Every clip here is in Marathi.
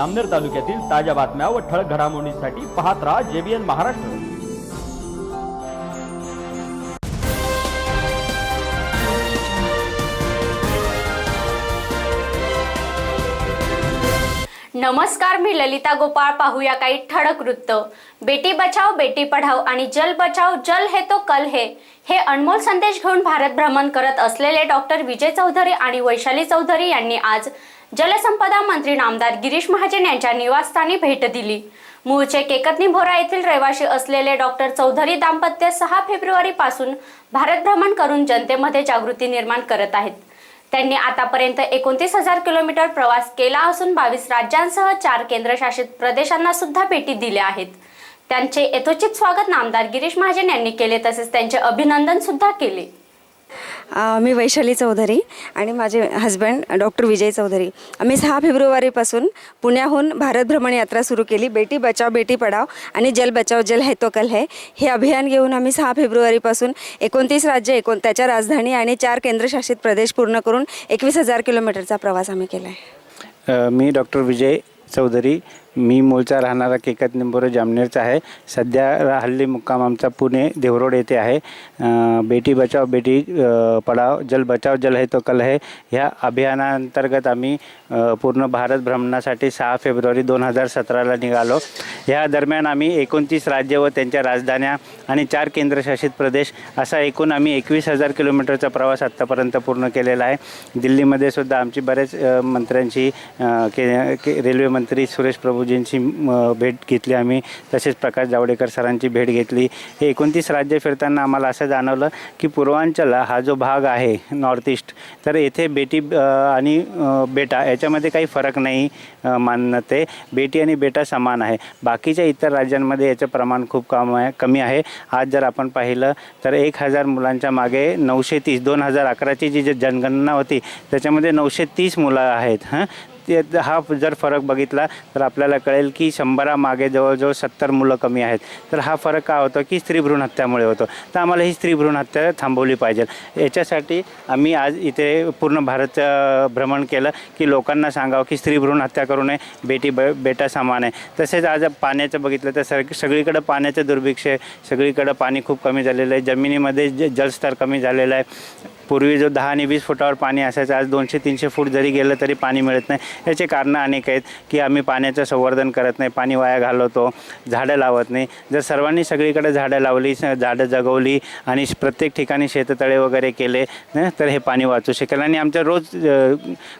आमनेर तालुक्यातील ताज्या बातम्या व ठळक घडामोडींसाठी पाहत राहा जेबीएन महाराष्ट्र. नमस्कार मी ललिता गोपाळ. पाहूया काही ठळक वृत्त. बेटी बचाव बेटी पढाव आणि जल बचाव जल हे तो कल हे. हे अनमोल संदेश घेऊन भारत भ्रमण करत असलेले डॉक्टर विजय चौधरी आणि वैशाली चौधरी यांनी आज जलसंपदा मंत्री नामदार गिरीश महाजन यांच्या निवासस्थानी भेट दिली. मूळचे केकतनी भोरा येथील रहिवासी असलेले डॉक्टर चौधरी दाम्पत्य सहा फेब्रुवारीपासून भारत भ्रमण करून जनतेमध्ये जागृती निर्माण करत आहेत. त्यांनी आतापर्यंत एकोणतीस हजार किलोमीटर प्रवास केला असून बावीस राज्यांसह चार केंद्रशासित प्रदेशांना सुद्धा भेटी दिल्या आहेत. त्यांचे यथोचित स्वागत नामदार गिरीश महाजन यांनी केले तसेच त्यांचे अभिनंदन सुद्धा केले. मी वैशाली चौधरी आणि माझे हस्बंड डॉक्टर विजय चौधरी. आम्ही सहा फेब्रुवारीपासून पुण्याहून भारत भ्रमण यात्रा सुरू केली. बेटी बचाव बेटी पढाव आणि जल बचाव जल है तो कल है हे अभियान घेऊन आम्ही सहा फेब्रुवारीपासून एकोणतीस राज्य एकोण त्याच्या राजधानी आणि चार केंद्रशासित प्रदेश पूर्ण करून एकवीस हजार किलोमीटरचा प्रवास आम्ही केला आहे मी डॉक्टर विजय चौधरी. मी मूळचा राहणारा केकत निंबोरे जामनेरचा आहे. सध्या रा- हल्ली मुक्काम आमचा पुणे देवरोड येथे आहे. बेटी बचाव बेटी पडाव जल बचाव जल है तो कल है. ह्या अभियानांतर्गत आम्ही पूर्ण भारत भ्रमणासाठी सहा फेब्रुवारी दोन हजार सतराला निघालो. ह्या दरम्यान आम्ही एकोणतीस राज्य व त्यांच्या राजधान्या आणि चार केंद्रशासित प्रदेश असा एकूण आम्ही एकवीस हजार किलोमीटरचा प्रवास आत्तापर्यंत पूर्ण केलेला आहे. दिल्लीमध्ये सुद्धा आमची बरेच मंत्र्यांची के के रेल्वे मंत्री सुरेश प्रभू बाबूजींची भेट घेतली आम्ही. तसेच प्रकाश जावडेकर सरांची भेट घेतली. हे एकोणतीस राज्य फिरताना आम्हाला असं जाणवलं की पूर्वांचल हा जो भाग आहे नॉर्थ ईस्ट तर येथे बेटी आणि बेटा याच्यामध्ये काही फरक नाही मानते. बेटी आणि बेटा समान आहे. बाकीच्या इतर राज्यांमध्ये याचं प्रमाण खूप कम आहे कमी आहे. आज जर आपण पाहिलं तर एक हजार मुलांच्या मागे नऊशे तीस दोन हजार अकराची जी जनगणना होती त्याच्यामध्ये नऊशे तीस मुलं आहेत हां? ते हा जर फरक बघितला तर आपल्याला कळेल की शंभरामागे जवळजवळ सत्तर मुलं कमी आहेत. तर हा फरक का होतो की स्त्री भ्रूण हत्यामुळे होतो. तर आम्हाला ही स्त्री भ्रूण हत्या थांबवली पाहिजे. याच्यासाठी आम्ही आज इथे पूर्ण भारत भ्रमण केलं की लोकांना सांगावं की स्त्री भ्रूण हत्या करू नये बेटी ब बेटा समान आहे. तसेच आज पाण्याचं बघितलं तर सग सगळीकडं पाण्याचं दुर्भिक्ष आहे. सगळीकडं पाणी खूप कमी झालेलं आहे. जमिनीमध्ये ज जलस्तर कमी झालेलं आहे. पूर्वी जो दहा आणि वीस फुटावर पाणी असायचं आज दोनशे तीनशे फूट जरी गेलं तरी पाणी मिळत नाही. याचे कारणं अनेक आहेत की आम्ही पाण्याचं संवर्धन करत नाही पाणी वाया घालवतो झाडं लावत नाही. जर सर्वांनी सगळीकडे झाडं लावली झाडं जगवली आणि प्रत्येक ठिकाणी शेततळे वगैरे केले तर हे पाणी वाचू शकेल. आणि आमच्या रोज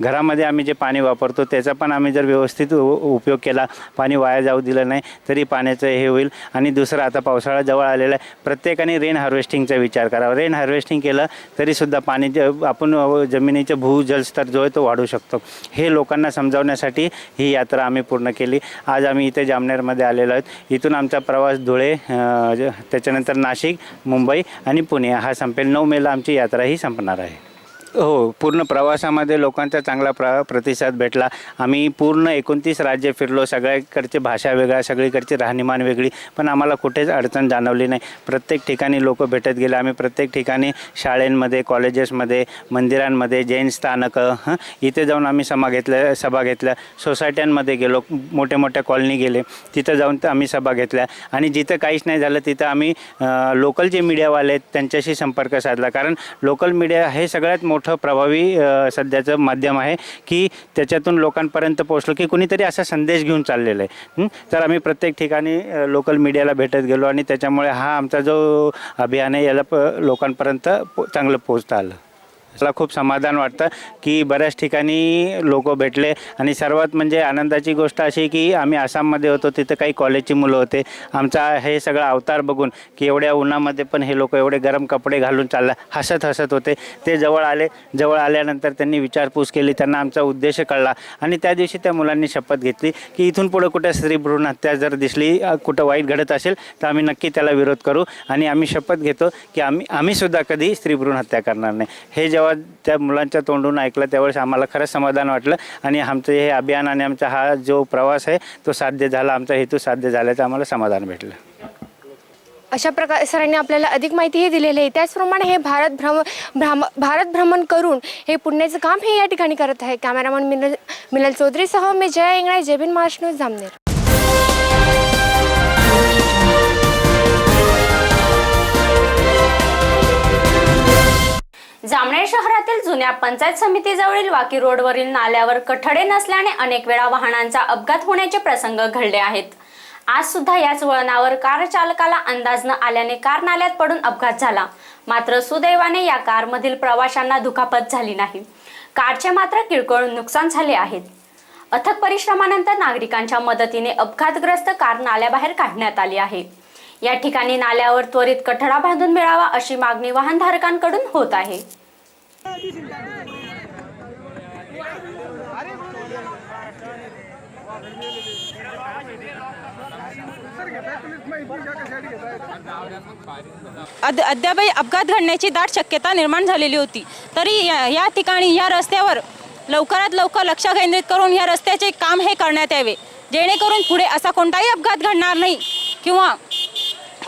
घरामध्ये आम्ही जे पाणी वापरतो त्याचा पण आम्ही जर व्यवस्थित उ- उपयोग केला पाणी वाया जाऊ दिलं नाही तरी पाण्याचं हे होईल. आणि दुसरं आता पावसाळा जवळ आलेला आहे. प्रत्येकाने रेन हार्वेस्टिंगचा विचार करावा. रेन हार्वेस्टिंग केलं तरीसुद्धा पाणी आपण जमिनीचा भू जलस्तर जो आहे तो वाढू शकतो. हे लोकांना समजावण्यासाठी ही यात्रा आम्ही पूर्ण केली. आज आम्ही इथे जामनेरमध्ये आलेलो आहोत. इथून आमचा प्रवास धुळे त्याच्यानंतर नाशिक मुंबई आणि पुणे. हा संपेल. नऊ मेला आमची यात्रा ही संपणार आहे. हो पूर्ण प्रवासामध्ये लोकांचा चांगला प्र प्रतिसाद भेटला. आम्ही पूर्ण एकोणतीस राज्य फिरलो. सगळ्याकडची भाषा वेगळ्या सगळीकडची राहणीमान वेगळी. पण आम्हाला कुठेच अडचण जाणवली नाही. प्रत्येक ठिकाणी लोक भेटत गेले. आम्ही प्रत्येक ठिकाणी शाळेंमध्ये कॉलेजेसमध्ये मंदिरांमध्ये जैन स्थानकं हं इथे जाऊन आम्ही सभा घेतल्या सभा घेतल्या. सोसायट्यांमध्ये गेलो. मोठ्या मोठ्या कॉलनी गेले. तिथं जाऊन तर आम्ही सभा घेतल्या. आणि जिथं काहीच नाही झालं तिथं आम्ही लोकल जे मीडियावाले आहेत त्यांच्याशी संपर्क साधला. कारण लोकल मीडिया हे सगळ्यात मोठं मोठं प्रभावी सध्याचं माध्यम आहे की त्याच्यातून लोकांपर्यंत पोचलो की कुणीतरी असा संदेश घेऊन चाललेला आहे. तर आम्ही प्रत्येक ठिकाणी लोकल मीडियाला भेटत गेलो आणि त्याच्यामुळे हा आमचा जो अभियान आहे याला प लोकांपर्यंत पो चांगलं पोचता आलं. मला खूप समाधान वाटतं की बऱ्याच ठिकाणी लोक भेटले. आणि सर्वात म्हणजे आनंदाची गोष्ट अशी की आम्ही आसाममध्ये होतो तिथं काही कॉलेजची मुलं होते. आमचा हे सगळं अवतार बघून की एवढ्या उन्हामध्ये पण हे लोक एवढे गरम कपडे घालून चालला हसत हसत होते. ते जवळ आले जवळ आल्यानंतर त्यांनी विचारपूस केली त्यांना आमचा उद्देश कळला. आणि त्या दिवशी त्या मुलांनी शपथ घेतली की इथून पुढे कुठे स्त्री भ्रूण हत्या जर दिसली कुठं वाईट घडत असेल तर आम्ही नक्की त्याला विरोध करू. आणि आम्ही शपथ घेतो की आम्ही आम्हीसुद्धा कधी स्त्री भ्रूण हत्या करणार नाही. हे जेव्हा त्या मुलांच्या तोंडून ऐकलं त्यावेळेस आम्हाला खरंच समाधान वाटलं. आणि आमचं हे अभियान आणि आमचा हा जो प्रवास आहे तो साध्य झाला आमचा हेतू साध्य झाल्याचं आम्हाला समाधान भेटलं. अशा प्रकारे सरांनी आपल्याला अधिक माहितीही दिलेली आहे. त्याचप्रमाणे हे भारत भ्रम भ्राम भारत भ्रमण करून हे पुण्याचं काम हे या ठिकाणी करत आहे. कॅमेरामन मिनल मिनल चौधरीसह मी Jaya Ingale J B N Maharashtra news Jamner. Jamner शहरातील जुन्या पंचायत समितीजवळील वाकी रोडवरील नाल्यावर कठडे नसल्याने अनेक वेळा वाहनांचा अपघात होण्याचे प्रसंग घडले आहेत. आज सुद्धा याच वळणावर कार चालकाला अंदाज न आल्याने कार नाल्यात पडून अपघात झाला. मात्र सुदैवाने या कारमधील प्रवाशांना दुखापत झाली नाही. कारचे मात्र किरकोळ नुकसान झाले आहेत. अथक परिश्रमानंतर नागरिकांच्या मदतीने अपघातग्रस्त कार नाल्याबाहेर काढण्यात आली आहे. या ठिकाणी नाल्यावर त्वरित कठडा बांधून मिळावा अशी मागणी वाहनधारकांकडून होत आहे. अद्यापही अपघात घडण्याची दाट शक्यता निर्माण झालेली होती. तरी या या ठिकाणी या रस्त्यावर लवकरात लवकर लक्ष केंद्रित करून या रस्त्याचे काम हे करण्यात यावे. जेणेकरून पुढे असा कोणताही अपघात घडणार नाही किंवा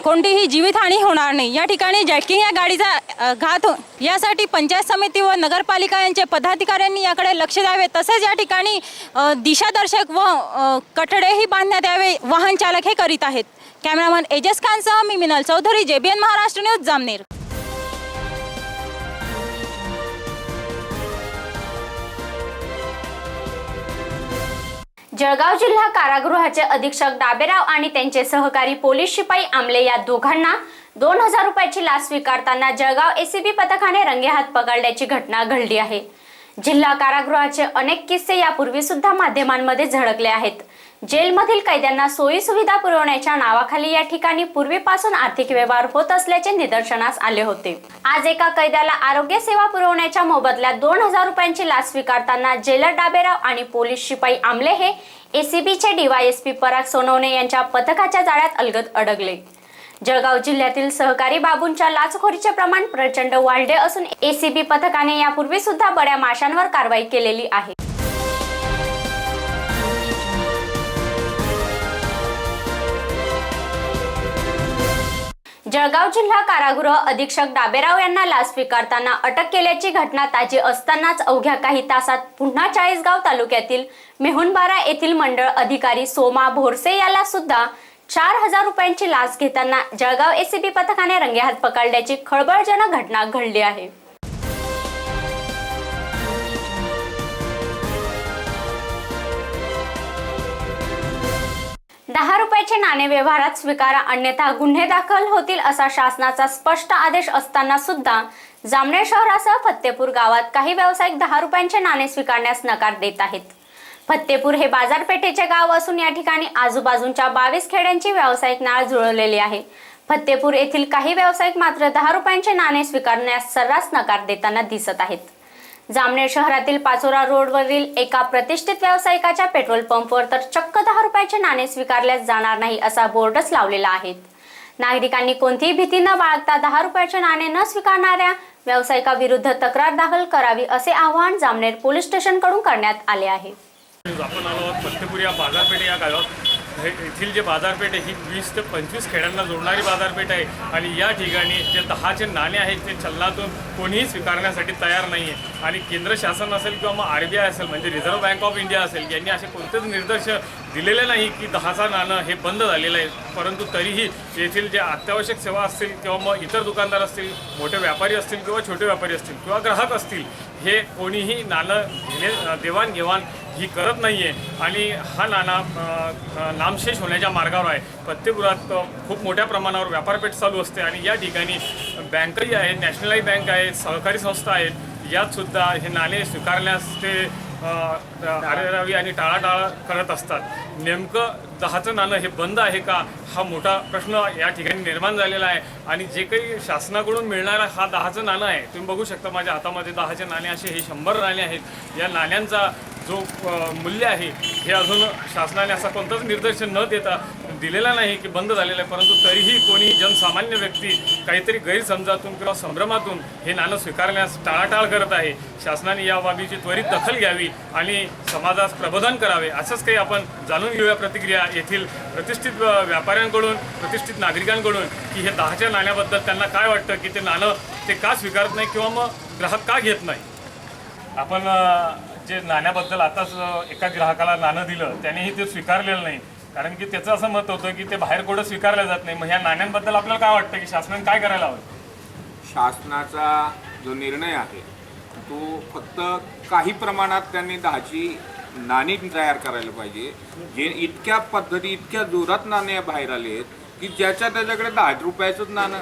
कोणतीही जीवितहानी होणार नाही. या ठिकाणी जॅकिंग या गाडीचा घात हो यासाठी पंचायत समिती व नगरपालिका यांचे पदाधिकाऱ्यांनी याकडे लक्ष द्यावे. तसेच या ठिकाणी दिशादर्शक व कठडेही बांधण्यात यावे वाहन चालक हे करीत आहेत. कॅमेरामन एजस खानसह मी Minal Chaudhari J B N Maharashtra news Jamner. Jalgaon जिल्हा कारागृहाचे अधीक्षक डाबेराव आणि त्यांचे सहकारी पोलीस शिपाई आमले या दोघांना दोन हजार रुपयाची लाच स्वीकारताना जळगाव एसीबी पथकाने रंगेहात पकडल्याची घटना घडली आहे. जिल्हा कारागृहाचे अनेक किस्से यापूर्वी सुद्धा माध्यमांमध्ये झळकले आहेत. जेलमधील कैद्यांना सोयी सुविधा पुरवण्याच्या नावाखाली या ठिकाणी पूर्वीपासून आर्थिक व्यवहार होत असल्याचे निदर्शनास आले होते. आज एका कैद्याला आरोग्य सेवा पुरवण्याच्या मोबदल्यात दोन हजार रुपयांची लाच स्वीकारताना जेलर डाबेराव आणि पोलीस शिपाई आमले हे एसीबीचे डीवायएसपी पराग सोनवणे यांच्या पथकाच्या जाळ्यात अलगद अडकले. जळगाव जिल्ह्यातील सहकारी बाबूंच्या लाचखोरीचे प्रमाण प्रचंड वाढले असून एसीबी पथकाने यापूर्वी सुद्धा बड्या माशांवर कारवाई केलेली आहे. जळगाव जिल्हा कारागृह अधीक्षक डाबेराव यांना लाच स्वीकारताना अटक केल्याची घटना ताजी असतानाच अवघ्या काही तासात पुन्हा चाळीसगाव तालुक्यातील मेहुणबारा येथील मंडळ अधिकारी सोमा भोरसे याला सुद्धा चार हजार रुपयांची लाच घेताना जळगाव एसीबी पथकाने रंगेहात पकडल्याची खळबळजनक घटना घडली आहे. दहा रुपयाचे नाणे व्यवहारात स्वीकारा अन्यथा गुन्हे दाखल होतील असा शासनाचा स्पष्ट आदेश असताना सुद्धा जामनेर शहरासह फत्तेपूर गावात काही व्यावसायिक दहा रुपयांचे नाणे स्वीकारण्यास नकार देत आहेत. फत्तेपूर हे बाजारपेठेचे गाव असून या ठिकाणी आजूबाजूच्या बावीस खेड्यांची व्यावसायिक नाळ जुळवलेली आहे. फत्तेपूर येथील काही व्यावसायिक मात्र दहा रुपयांचे नाणे स्वीकारण्यास सर्रास नकार देताना दिसत आहेत. जामनेर शहरातील पाचोरा रोडवरील एका प्रतिष्ठित व्यावसायिकाच्या पेट्रोल पंपवर तर चक्क दहा रुपयाचे नाणे स्वीकारले जाणार नाही असा बोर्डच लावलेला आहे. नागरिकांनी कोणतीही भीती न बाळगता दहा रुपयाचे नाणे न स्वीकारणाऱ्या व्यावसायिकाविरुद्ध तक्रार दाखल करावी असे आवाहन जामनेर पोलीस स्टेशनकडून करण्यात आले आहे. आपण आलो आहोत या बाजारपेठ या गावात. येथील जे बाजारपेठ आहे ही वीस ते पंचवीस खेड्यांना जोडणारी बाजारपेठ आहे. आणि या ठिकाणी जे दहाचे नाणे आहेत ते चलनातून कोणीही स्वीकारण्यासाठी तयार नाही आहे आणि केंद्र शासन असेल किंवा मग आर बी आय असेल म्हणजे रिझर्व्ह बँक ऑफ इंडिया असेल यांनी असे कोणतेच निर्देश दिलेले नाही की दहाचा नाणं हे बंद झालेलं आहे. परंतु तरीही येथील जे अत्यावश्यक सेवा असतील किंवा मग इतर दुकानदार असतील मोठे व्यापारी असतील किंवा छोटे व्यापारी असतील किंवा ग्राहक असतील हे कोणीही नाणं घेणे देवाणघेवाण ही करत नाही आहे आणि हा नाणा नामशेष होण्याच्या मार्गावर आहे. फत्तेपुरात खूप मोठ्या प्रमाणावर व्यापारपेठ चालू असते आणि या ठिकाणी बँकही आहे नॅशनलाइज बँक आहे सहकारी संस्था आहेत. यातसुद्धा हे नाणे स्वीकारण्यास ते अ, आरेरावी आणि टाळाटाळ करत असतात. नेमकं दहाचं नाणं हे बंद आहे का? हा मोठा प्रश्न या ठिकाणी निर्माण झालेला आहे. आणि जे काही शासनाकडून मिळणारा हा दहाचं नाणं आहे तुम्ही बघू शकता माझ्या हातामध्ये दहाचे नाणे असे हे शंभर नाणे आहेत. या नाण्यांचा जो मूल्य आहे हे अजून शासनाने असा कोणताच निर्देशन न देता दिलेला नाही की बंद झालेला आहे. परंतु तरीही कोणी जनसामान्य व्यक्ती काहीतरी गैरसमजातून किंवा संभ्रमातून हे नाणं स्वीकारण्यास टाळाटाळ करत आहे. शासनाने या बाबीची त्वरित दखल घ्यावी आणि समाजास प्रबोधन करावे असंच काही आपण जाणून घेऊया प्रतिक्रिया येथील प्रतिष्ठित व्यापाऱ्यांकडून प्रतिष्ठित नागरिकांकडून की हे दहाच्या नाण्याबद्दल त्यांना काय वाटतं की ते नाणं ते का स्वीकारत नाही किंवा मग ग्राहक का घेत नाही? आपण जे नाण्याबद्दल आताच एका ग्राहकाला नाणं दिलं त्यानेही ते स्वीकारलेलं नाही. कारण की त्याचं असं मत होतं की ते बाहेर कुठं स्वीकारलं जात नाही. मग ह्या नाण्यांबद्दल आपल्याला काय वाटतं की शासनाने काय करायला हवं? शासनाचा जो निर्णय आहे तो फक्त काही प्रमाणात त्यांनी दहाची नाणी तयार करायला पाहिजे. जे इतक्या पद्धती इतक्या जोरात नाणे बाहेर आले आहेत की ज्याच्या त्याच्याकडे दहा रुपयाचंच नाणं.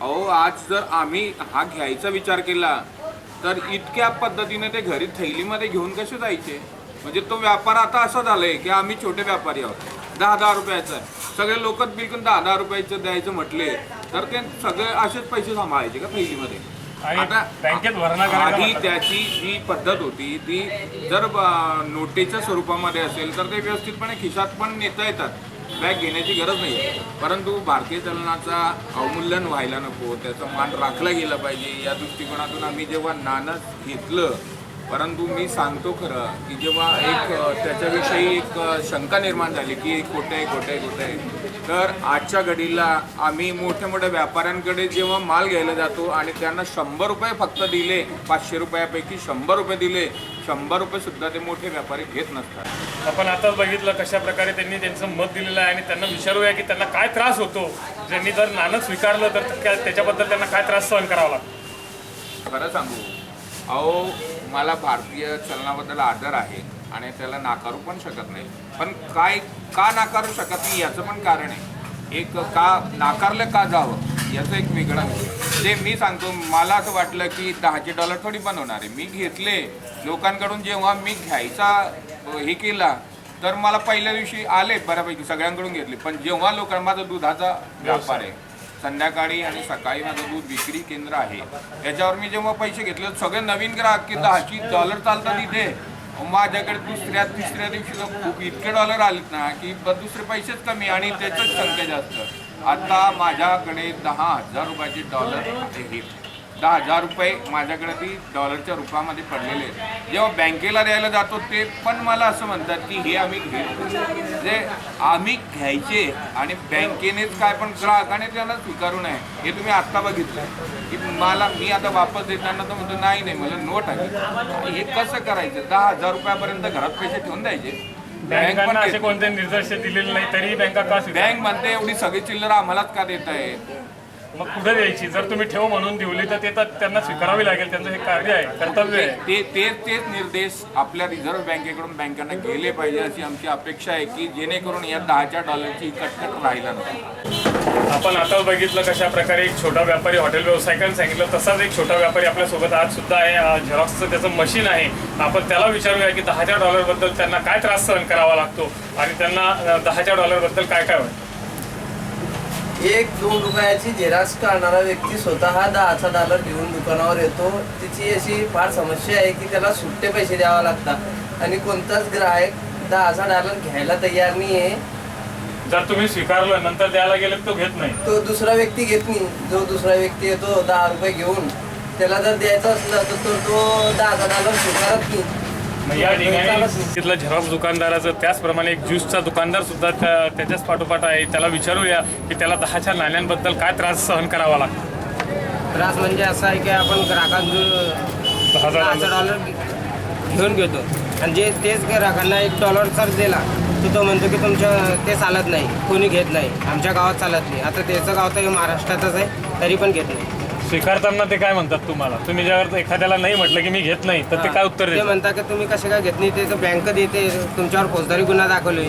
अहो आज जर आम्ही हा घ्यायचा विचार केला तर इतक्या पद्धतीने ते घरी थैलीमध्ये घेऊन कसे जायचे? म्हणजे तो व्यापार आता असा झालाय की आम्ही छोटे व्यापारी आहोत. दहा दहा रुपयाचा. आहे सगळे लोक बिलकुल दहा दहा रुपयाचं द्यायचं म्हटले तर ते सगळे असेच पैसे सांभाळायचे का थैलीमध्ये? करायला आधी. त्याची जी पद्धत होती ती जर नोटेच्या स्वरूपामध्ये असेल तर ते व्यवस्थितपणे खिशात पण नेता येतात. बॅग घेण्याची गरज नाही परंतु भारतीय चलनाचा अवमूल्यन व्हायला नको त्याचा मान राखला गेला पाहिजे या दृष्टिकोनातून आम्ही जेव्हा नाणं घेतलं परंतु मी सांगतो खरं की जेव्हा एक त्याच्याविषयी एक शंका निर्माण झाली की खोटं आहे खोटं आहे खोटं आहे. तर आजच्या घडीला आम्ही मोठ्या मोठ्या व्यापाऱ्यांकडे जेव्हा माल घ्यायला जातो आणि त्यांना शंभर रुपये फक्त दिले पाचशे रुपयापैकी शंभर रुपये दिले शंभर रुपये सुद्धा ते मोठे व्यापारी घेत नसतात. आपण आताच बघितलं कशा प्रकारे त्यांनी त्यांचं मत दिलेलं आहे आणि त्यांना विचारूया की त्यांना काय त्रास होतो. ज्यांनी जर नाणं स्वीकारलं तर त्या- त्याच्याबद्दल त्यांना काय त्रास सहन करावा लागतो? खरं सांगू अहो मला भारतीय चलनाबद्दल आदर आहे आणि त्याला नाकारू पण शकत नाही. पण काय का नाकारू शकत नाही याचं पण कारण आहे. एक का नाकारलं का जावं याचं एक वेगळा जे ते मी सांगतो मला असं वाटलं की दहाचे डॉलर थोडी बनवणार आहे. मी घेतले लोकांकडून जेव्हा मी घ्यायचा हे केला तर मला पहिल्या दिवशी आले बऱ्यापैकी सगळ्यांकडून घेतले. पण जेव्हा लोकांना माझा दुधाचा व्यापार आहे संध्याकाळी आणि सकाळी माझं दूध विक्री केंद्र आहे त्याच्यावर मी जेव्हा पैसे घेतले सगळे नवीन ग्राहक की दहाची डॉलर चालतात इथे माझ्याकडे दुसऱ्या तिसऱ्या दिवशी तर खूप इतके डॉलर आलेत ना की दुसरे पैसेच कमी आणि त्याचंच संख्या जास्त. आता माझ्याकडे दहा हजार रुपयाचे डॉलर आहेत दहा हजार रुपये माझ्याकडे ती डॉलरच्या रूपामध्ये पडलेले आहेत. जेव्हा बँकेला द्यायला जातो ते पण मला असं म्हणतात की हे आम्ही घेतो म्हणजे आम्ही घ्यायचे आणि बँकेनेच काय पण ग्राहकाने त्याला स्वीकारू नये हे तुम्ही आत्ता बघितलं की मला मी आता वापस देताना तर म्हणतो नाही नाही मला नोट आहे हे कसं करायचं? दहा हजार रुपयापर्यंत घरात पैसे ठेवून द्यायचे. बँक बँकांना पण असे. कोणते निर्देश दिलेले नाही तरीही बँका का बँक म्हणते एवढी सगळी चिल्लर आम्हालाच का देत आहे मग कुठे द्यायची? जर तुम्ही ठेव म्हणून दिवली तर ते तर त्यांना स्वीकारावी लागेल त्यांचं हे कार्य आहे कर्तव्य आहे. ते ते तेच निर्देश आपल्या रिझर्व्ह बँकेकडून बँकांना गेले पाहिजे अशी आमची अपेक्षा आहे की जेणेकरून या दहाच्या डॉलरची कटकट राहिला नाही. आपण आता बघितलं कशा प्रकारे एक छोटा व्यापारी हॉटेल व्यावसायिकांनी सांगितलं तसाच एक छोटा व्यापारी आपल्यासोबत आज सुद्धा आहे. झेरॉक्सचं त्याचं मशीन आहे. आपण त्याला विचारूया की दहाच्या डॉलरबद्दल त्यांना काय त्रास सहन करावा लागतो आणि त्यांना दहाच्या डॉलरबद्दल काय काय वाटतं? एक दोन रुपयाची झेरॉक्स काढणारा व्यक्ती स्वतः दहाचा डॉलर घेऊन दुकानावर येतो. तिची अशी फार समस्या आहे की त्याला सुट्टे पैसे द्यावे लागतात. आणि कोणताच ग्राहक दहाचा डॉलर घ्यायला तयार नाही आहे जर तुम्ही स्वीकारलं नंतर द्यायला गेले तो घेत नाही. तो दुसरा व्यक्ती घेत नाही. जो दुसरा व्यक्ती येतो दहा रुपये घेऊन त्याला जर द्यायचं असलं तर तो तो दहाचा डॉलर स्वीकारत नाही. मग या ठिकाणी तिथलं झेरॉक्स दुकानदाराचं त्याचप्रमाणे एक ज्यूसचा दुकानदार सुद्धा त्या- त्याच्याच पाठोपाठ आहे. त्याला विचारूया की त्याला दहाच्या नाण्यांबद्दल काय त्रास सहन करावा लागतो. त्रास म्हणजे असा आहे की आपण ग्राहकांकडून दहाचा डॉलर घेऊन घेतो. आणि जे तेच ग्राहकांना एक डॉलर जर दिला तर तो म्हणतो की तुमच्या ते चालत नाही कोणी घेत नाही. आमच्या गावात चालत नाही. आता त्याचं गाव तर हे महाराष्ट्रातच आहे तरी पण घेत नाही. स्वीकारताना ते काय म्हणतात तुम्हाला? तुम्ही ज्यावर एखाद्याला नाही म्हटलं की मी घेत नाही तर ते काय उत्तर ते देतात? म्हणतात की तुम्ही कसे काय घेत नाही? त्याचं बँक देते तुमच्यावर फौजदारी गुन्हा दाखवलोय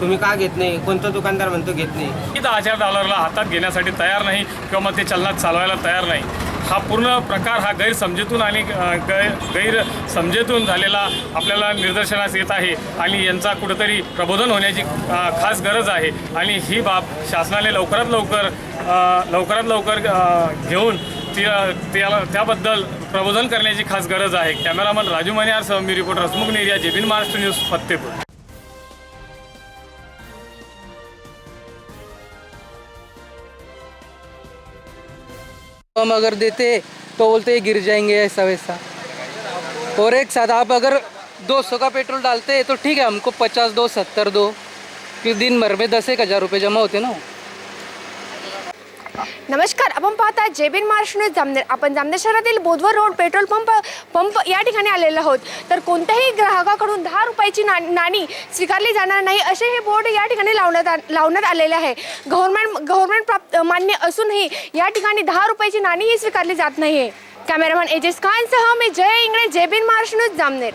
तुम्ही का घेत नाही? कोणतं दुकानदार म्हणतो घेत नाही? की दहाच्या डॉलरला हातात घेण्यासाठी तयार नाही किंवा मग ते चलनात चालवायला तयार नाही. हा पूर्ण प्रकार हा गैरसमजेतून आणि अं, गैर गैरसमजेतून झालेला आपल्याला निदर्शनास येत आहे आणि यांचा कुठंतरी प्रबोधन होण्याची अं, खास गरज आहे. आणि ही बाब शासनाने लवकरात लवकर लवकरात लवकर घेऊन ती त्याला त्याबद्दल प्रबोधन करण्याची खास गरज आहे. कॅमेरामन राजू मनियारसह मी reporter Hasmukh Neria J B N Maharashtra news Fattepur. हम अगर देते तो बोलते गिर जाएंगे ऐसा वैसा. और एक साथ आप अगर दो सौ का पेट्रोल डालते तो ठीक है हमको पचास दो सत्तर दो कि दिन भर में दस एक हज़ार रुपये जमा होते ना। नमस्कार आपण पाहता जेबीन महाराष्ट्र न्यूज जामनेर आपण जामनेर शहरातील Bodhwar road petrol pump pump या ठिकाणी आलेलो आहोत. तर कोणत्याही ग्राहकाकडून दहा रुपयाची ना नाणी स्वीकारली जाणार नाही असे हे बोर्ड या ठिकाणी लावण्यात लावण्यात आलेले आहे. गव्हर्नमेंट गव्हर्नमेंट प्राप्त मान्य असूनही या ठिकाणी दहा रुपयाची नाणीही स्वीकारली जात नाही आहे कॅमेरामॅन एजेस खानसह मी Jay Ingale J B N Maharashtra news Jamner.